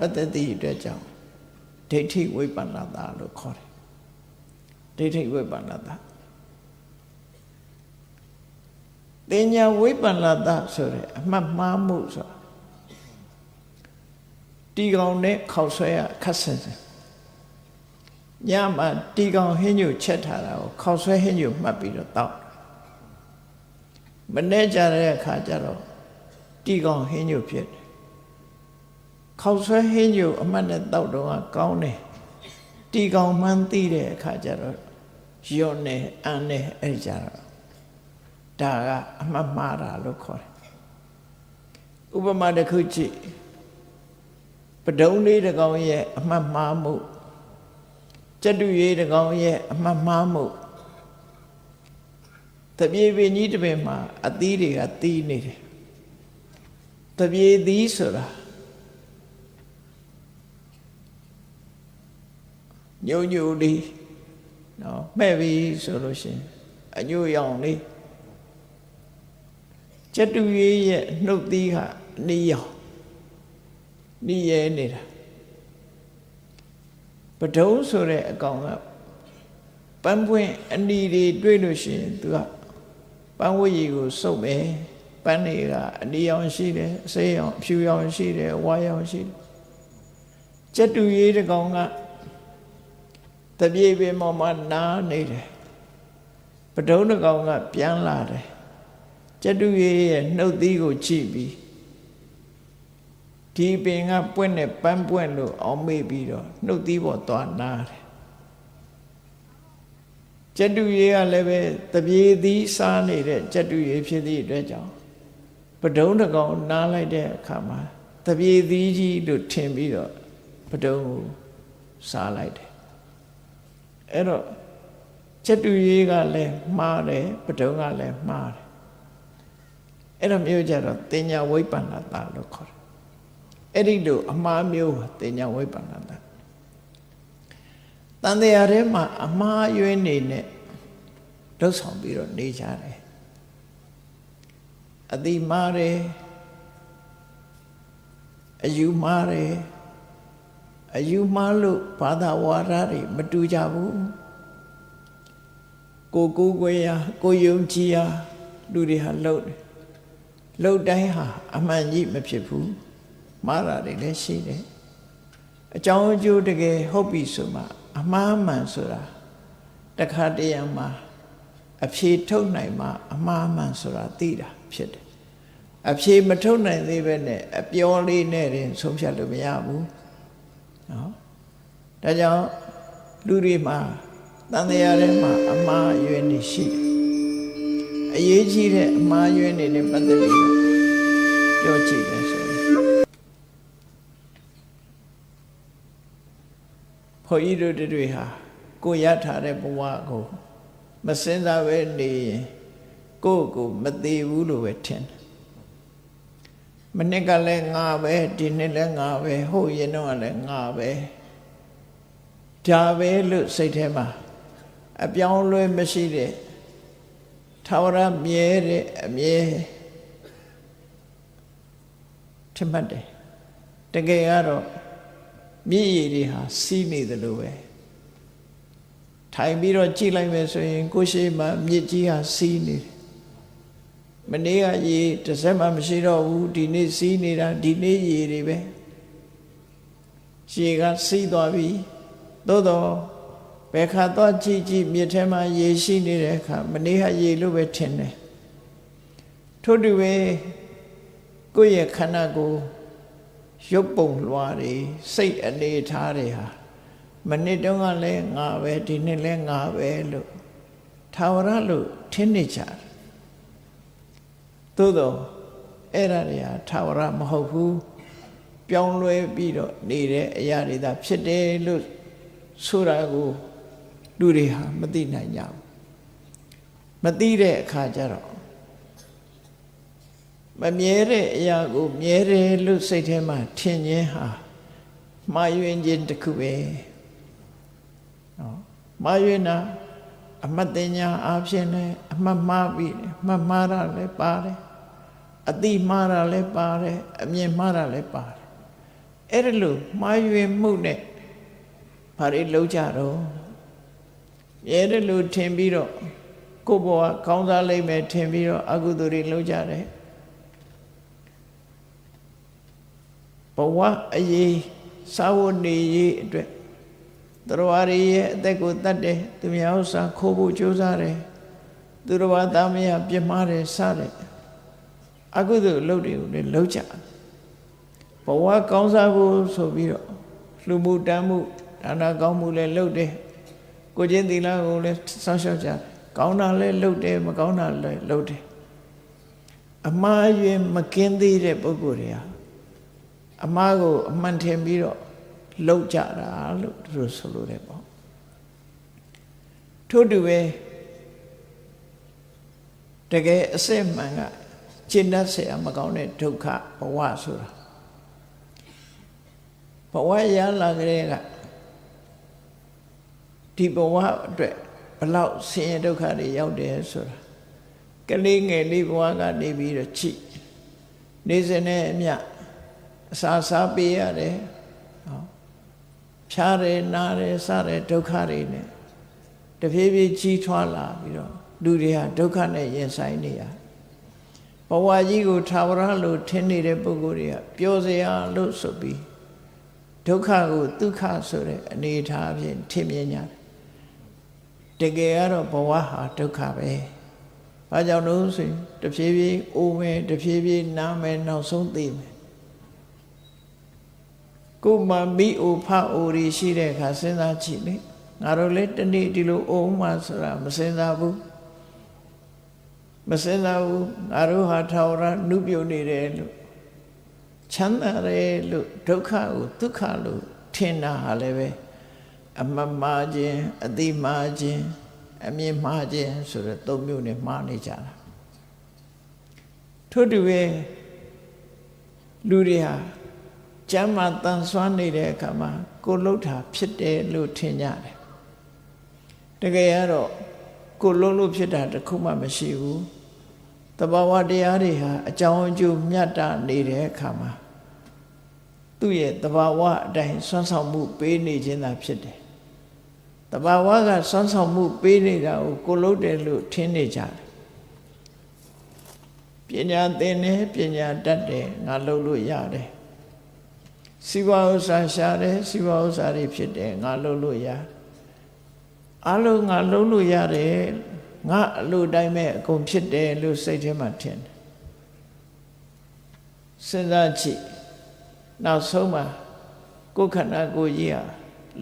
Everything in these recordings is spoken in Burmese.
ပတ္တတိအတွက်ကြောင့်ဒိဋ္ဌိဝိပ္ပန္နတာလို့ခေါ်တယ်ဒိဋ္ဌိဝိပ္ပန္နတာတင်ညာဝိပ္ပန္နတာဆိုတဲ့အမှတ်မှားမှုဆိုတာတီကောင်နဲ့ခောက်ဆွဲရခက်ဆင်စင်ညမှာတီကောင်ဟင်းညိုချက်ထားတာကိုခောက်ဆွဲဟင်းညိုမှတ်ပြီးတော့တောက်မနေ့ကြတဲ့အခါကျတော့တီကောင်ဟင်းညိုဖြစ်တယ် ခောက်ဆွဲဟင်းညိုအမှတ်နဲ့တောက်တော့ကောင်းတယ်တီကောင်မှန်းသိတဲ့အခါကျတော့ယွန်းနေအန်နေအဲ့ကြတော့ဒါကအမှတ်မှားတာလို့ခေါ်တယ်ဥပမာတစ်ခုကြည့်ပဒုံးလေးတစ်ကောင်ရဲ့အမှတ်မှားမှုကျက်တူရေးတစ်ကောင်ရဲ့အမှတ်မှားမှုတပြေပင်ကြီးတစ်ပင်မှာအသီးတွေကတီးနေတယ်တပြေသီးဆိုတာ ညုံညူလေးနော်မှဲ့ပြီဆိုလို့ရှိရင်အညို့ရောင်လေးကျက်တူရေးရဲ့နှုတ်သီးဟာနီးရောင်နီးရဲနေတာပဒုံးဆိုတဲ့အကောင်ကပန်းပွင့်အနီတွေတွေ့လို့ရှိရင်သူကပန်းဝတ်ရည်ကိုစုပ်မယ်ပန်းတွေကအနီရောင်ရှိတယ်အစိမ်းရောင်အဖြူရောင်ရှိတယ်ဝါရောင်ရှိတယ်ကျက်တူရေးတစ်ကောင်က တပြေပင်ပေါ်မှာနားနေတယ်ပဒုံးတစ်ကောင်ကပြန်လာတယ်ကျက်တူရေးရဲ့နှုတ်သီးကိုကြည့်ပြီးဒီပင်ကပွင့်နဲ့ပန်းပွင့်လို့အောင်မေ့ပြီးတော့နှုတ်သီးပေါ်သွားနားတယ်ကျက်တူရေးကလည်းပဲတပြေသီးစားနေတဲ့ကျက်တူရေးဖြစ်သည့်အတွက်ကြောင့်ပဒုံးတစ်ကောင်နားလိုက်တဲ့အခါမှာတပြေသီးကြီးလို့ထင်ပြီးတော့ပဒုံးကိုစားလိုက်တယ် အဲ့တော့ချက်တူရေးကလည်းမှားတယ်ပဒုံကလည်းမှားတယ်အဲ့တော့မျိုးကြတော့တင်ညာဝိပ္ပန္နတာလို့ခေါ်တယ်အဲ့ဒီလိုအမှားမျိုးတင်ညာဝိပ္ပန္နတာတန်တရားထဲမှာအမှားယွင်းနေနဲ့လှုပ်ဆောင်ပြီးတော့နေကြတယ်အတိမှားတယ်အယူမှားတယ် အယူမှားလို့ဘာသာဝါဒတွေမတူကြဘူးကိုကိုကိုရာကိုယုံကြည်ရာလူတွေဟာလှုပ်တယ်လှုပ်တိုင်းဟာအမှန်ကြီးမဖြစ်ဘူးမှားတာတွေလည်းရှိတယ်အကြောင်းအကျိုးတကယ်ဟုတ်ပြီဆိုမှအမှားမှန်ဆိုတာတခါတရံမှာအဖြေထုတ်နိုင်မှအမှားမှန်ဆိုတာသိတာဖြစ်တယ်အဖြေမထုတ်နိုင်သေးပဲနဲ့အပြောလေးနဲ့တင်ဆုံးဖြတ်လို့မရဘူး နော်ဒါကြောင့်လူတွေမှာတန်တရားထဲမှာအမှားအယွင်းနေရှိတယ်အရေးကြီးတဲ့အမှားအယွင်းတွေနဲ့ပတ်သက်ပြီးတော့ပြောကြည့်တယ်ဆိုရင်ခွန်ကြီးတို့တွေဟာကိုရထားတဲ့ဘဝကို မစင်စားပဲနေရင်ကိုယ့်ကိုမသေးဘူးလို့ပဲထင်တယ် မနှစ်ကလည်းငါပဲဒီနှစ်လည်းငါပဲဟုတ်ရင်တော့လည်းငါပဲဒါပဲလို့စိတ်ထဲမှာအပြောင်းလဲမရှိတဲ့ထာဝရမြဲတဲ့အမြဲထင်မှတ်တယ်တကယ်ကတော့မြည်ရည်တွေဟာစီးနေတယ်လို့ပဲထိုင်ပြီးတော့ကြည့်လိုက်မယ်ဆိုရင်ကိုရှိမှမြစ်ကြီးဟာစီးနေတယ် မနေ့ကရေတစ်စက်မှမရှိတော့ဘူးဒီနေ့စီးနေတာဒီနေ့ရေတွေပဲရေကစီးသွားပြီသို့တော့ဘယ်ခါတော့ကြည့်ကြည့်မြစ်ထဲမှာရေရှိနေတဲ့အခါမနေ့ကရေလို့ပဲထင်တယ်ထို့တူပဲကိုယ့်ရဲ့ခန္ဓာကိုယ်ရုပ်ပုံလွှာတွေစိတ်အနေထားတွေဟာမနေ့တုန်းကလည်းငါပဲဒီနေ့လည်းငါပဲလို့သာဝရလို့ထင်နေကြတယ် သို့တော့အဲ့ဒါတွေဟာသာဝရမဟုတ်ဘူးပြောင်းလဲပြီးတော့နေတဲ့အရာတွေသာဖြစ်တယ်လို့ဆိုတာကိုလူတွေဟာမသိနိုင်ကြဘူးမသိတဲ့အခါကျတော့မမြဲတဲ့အရာကိုမြဲတယ်လို့စိတ်ထဲမှာထင်ခြင်းဟာမှားယွင်းခြင်းတစ်ခုပဲနော်မှားယွင်းတာအမတ်တင်ညာအဖြစ်နဲ့အမှတ်မှားပြီးအမှတ်မှားတာလည်းပါတယ် အတိမှားတာလည်းပါတယ်အမြင်မှားတာလည်းပါတယ်အဲ့ဒါလို့မှားယွင်းမှုနဲ့ဘာတွေလုံးကြတော့အဲ့ဒါလို့ထင်ပြီးတော့ကိုယ့်ဘဝကောင်းစားလိမ့်မယ်ထင်ပြီးတော့အကုသိုလ်တွေလုံးကြတယ်ဘဝအရေးစာဝတ်နေရေးအတွက်တော်ရည်ရဲ့အသက်ကိုတတ်တယ်သူများဥစ္စာခိုးဖို့ကြိုးစားတယ်သူတော်ဘာသားမရပြစ်မှားတယ်စတယ် အကုသိုလ်အလုပ်တွေကိုလည်းလုံးကြတယ်ဘဝကောင်းစားဖို့ဆိုပြီးတော့လှူမှုတမ်းမှုဒါနကောင်းမှုလည်းလုပ်တယ်ကိုချင်းသီလကိုလည်းစောင့်ရှောက်ကြတယ်ကောင်းတာလည်းလုပ်တယ်မကောင်းတာလည်းလုပ်တယ်အမှားယွင်းမကင်းသေးတဲ့ပုဂ္ဂိုလ်တွေဟာအမှားကိုအမှန်ထင်ပြီးတော့လှုပ်ကြတာလို့သူတို့ဆိုလိုတယ်ပေါ့ထို့တူပဲတကယ်အစစ်မှန်က ကျင့်တတ်ဆရာမကောင်းတဲ့ဒုက္ခဘဝဆိုတာဘဝရလာကြတဲ့ကဒီဘဝအတွက်ဘလောက်ဆင်းရဲဒုက္ခတွေရောက်တယ်ဆိုတာကလေးငယ်လေးဘဝကနေပြီးတော့ချိနေစနေအမြအစာစားပေးရတယ်ဖြားတယ်နားတယ်စတယ်ဒုက္ခတွေနဲ့တဖြည်းဖြည်းကြီးထွားလာပြီးတော့လူတွေဟာဒုက္ခနဲ့ရင်ဆိုင်နေရတယ် ဘဝကြီးကိုထာဝရလို့ထင်နေတဲ့ပုဂ္ဂိုလ်တွေကပျော်စရာလို့ဆိုပြီးဒုက္ခကိုဒုက္ခဆိုတဲ့အနေအထားဖြင့်ထင်မြင်ကြတယ်တကယ်ကတော့ဘဝဟာဒုက္ခပဲ။ဘာကြောင့်လို့ဆိုရင်တဖြည်းဖြည်းအိုးမယ်တဖြည်းဖြည်းနားမယ်နောက်ဆုံးသိမယ်။ကိုယ်မှမိအိုဖအိုရီရှိတဲ့အခါစဉ်းစားကြည့်လေ။ငါတို့လည်းတနေ့ဒီလိုအိုးမှဆိုတာမစဉ်းစားဘူး။ မစဉ်းစားဘူးငါတို့ဟာထာဝရနုပြုတ်နေတယ်လို့ချမ်းသာတယ်လို့ဒုက္ခကိုဒုက္ခလို့ထင်တာဟာလည်းပဲ။အမမှားခြင်းအတိမှားခြင်းအမြင်မှားခြင်းဆိုတဲ့သုံးမျိုးနဲ့မှားနေကြတာထို့တူပဲလူတွေဟာကျမ်းမာတန်ဆွမ်းနေတဲ့အခါမှာကိုလှုပ်တာဖြစ်တယ်လို့ထင်ကြတယ်တကယ်ကတော့ကိုလုံးလို့ဖြစ်တာတခုမှမရှိဘူး တဘာဝတရားတွေဟာအကြောင်းအကျိုးမြတ်တာနေတဲ့အခါမှာသူ့ရဲ့တဘာဝအတိုင်းဆွမ်းဆောင်မှုပေးနေခြင်းသာဖြစ်တယ်တဘာဝကစွမ်းဆောင်မှုပေးနေတာကိုကိုလုံးတယ်လို့ထင်နေကြတယ်ပညာသင်တယ်ပညာတတ်တယ်ငါလုပ်လို့ရတယ်စီဝါဥစ္စာရှာတယ်စီဝါဥစ္စာတွေဖြစ်တယ်ငါလုပ်လို့ရအလုံးငါလုံးလို့ရတယ် ငါအလိုတိုင်းမဲ့အကုန်ဖြစ်တယ်လို့စိတ်ထဲမှာထင်တယ်စဉ်းစားကြည့်နောက်ဆုံးမှာကိုယ်ခန္ဓာကိုယ်ကြီးဟာ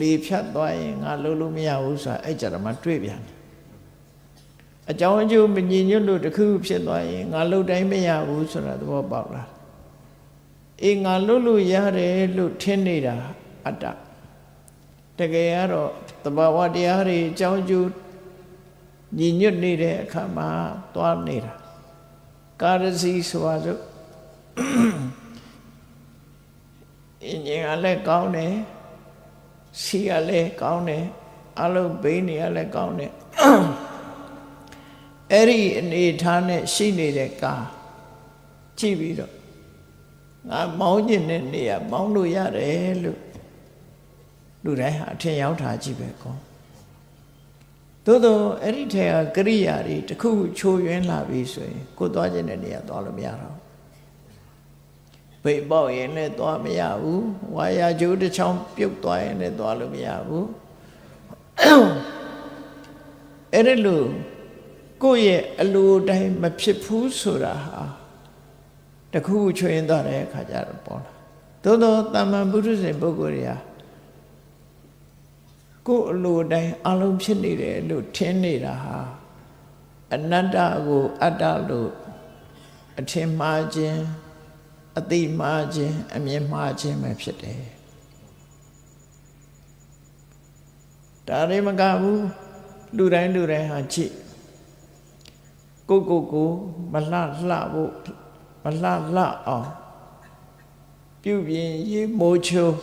လေဖြတ်သွားရင်ငါလုံးလို့မရဘူးဆိုတာအဲ့ကြတော့မှတွေ့ပြန်တယ်အကြောင်းအကျိုးမညီညွတ်လို့တခုဖြစ်သွားရင်ငါလုံးတိုင်းမရဘူးဆိုတာသဘောပေါက်လားအေးငါလုံးလို့ရတယ်လို့ထင်နေတာအတ္တတကယ်ကတော့တဘာဝတရားတွေအကြောင်းအကျိုး ညီညွတ်နေတဲ့အခါမှာသွားနေတာကာရစီဆိုပါစို့အင်းကြီးကလည်းကောင်းတယ်စီကလည်းကောင်းတယ်အလုံးဘိန်းတွေကလည်းကောင်းတယ်အဲ့ဒီအနေထားနဲ့ရှိနေတဲ့ကာကြည့်ပြီးတော့ငါမောင်းကျင်တဲ့နေရာမောင်းလို့ရတယ်လို့လူတိုင်းဟာအထင်ရောက်တာကြည့်ပဲကော သို့တော့အဲ့ဒီထဲကကရိယာတွေတခုခုချိုးယွင်းလာပြီဆိုရင်ကိုသွားခြင်းတဲ့နေရာသွားလို့မရတော့ဘိတ်ပေါက်ရင်လည်းသွားမရဘူးဝါယာကျိုးတစ်ချောင်းပြုတ်သွားရင်လည်းသွားလို့မရဘူးအဲ့ဒါလို့ကိုယ့်ရဲ့အလိုတိုင်းမဖြစ်ဘူးဆိုတာဟာတခုခုချွေရင်သွားတဲ့အခါကျတော့ပေါ်လာသို့သောတာမန်ပုထုဇဉ်ပုဂ္ဂိုလ်တွေဟာ ကိုယ်အလိုတိုင်းအလုံးဖြစ်နေတယ်လို့ထင်နေတာဟာအနတ္တကိုအတ္တလို့အထင်မှားခြင်းအတိမှားခြင်းအမြင်မှားခြင်းပဲဖြစ်တယ်ဒါတွေမကဘူးလူတိုင်းလူတိုင်းဟာကြည့်ကိုကိုကိုမလှလှဖို့မလှလှအောင်ပြုပြင်ရေးမိုးချိုး